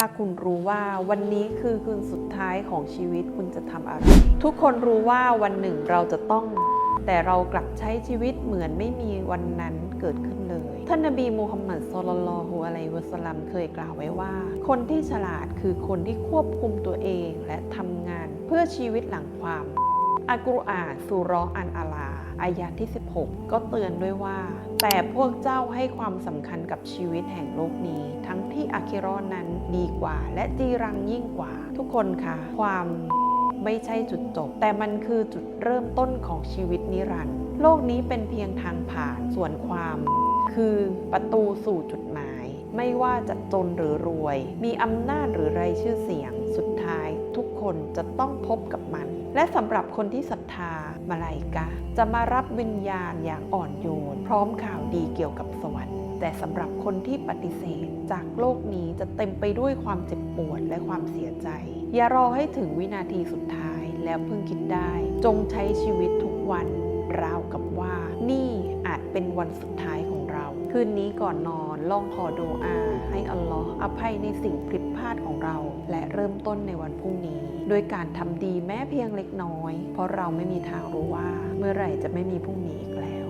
ถ้าคุณรู้ว่าวันนี้คือคืนสุดท้ายของชีวิตคุณจะทำอะไร ทุกคนรู้ว่าวันหนึ่งเราจะต้อง แต่เรากลับใช้ชีวิตเหมือนไม่มีวันนั้นเกิดขึ้นเลย ท่านนบีมูฮัมมัดสุลลัลฮุอะลัยวะสลัมเคยกล่าวไว้ว่า คนที่ฉลาดคือคนที่ควบคุมตัวเองและทำงาน เพื่อชีวิตหลังความอัลกุรอานสุรออันอาลา อายะที่ 16 ก็เตือนด้วยว่า แต่พวกเจ้าให้ความสำคัญกับชีวิตแห่งโลกนี้ ทั้งที่อาคิรอนนั้นดีกว่า และจีรังยิ่งกว่า ทุกคนค่ะ ความไม่ใช่จุดจบ แต่มันคือจุดเริ่มต้นของชีวิตนิรันดร์โลกนี้เป็นเพียงทางผ่านส่วนความ คือประตูสู่จุดหมาย ไม่ว่าจะจนหรือรวย มีอำนาจหรือไรชื่อเสียงสุด ท้ายทุกคนจะต้องพบกับมัน และสำหรับคนที่ศรัทธามาลายกาจะมารับวิญญาณอย่างอ่อนโยน พร้อมข่าวดีเกี่ยวกับสวรรค์ แต่สำหรับคนที่ปฏิเสธจากโลกนี้จะเต็มไปด้วยความเจ็บปวดและความเสียใจ อย่ารอให้ถึงวินาทีสุดท้ายแล้วเพิ่งคิดได้ จงใช้ชีวิตทุกวันราวกับว่านี่อาจเป็นวันสุดท้ายของ คืนนี้ก่อนนอนลองขอดูอาให้อัลลอฮ์อภัยในสิ่งผิดพลาดของเรา และเริ่มต้นในวันพรุ่งนี้ โดยการทำดีแม้เพียงเล็กน้อย เพราะเราไม่มีทางรู้ว่า เมื่อไหร่จะไม่มีพรุ่งนี้อีกแล้ว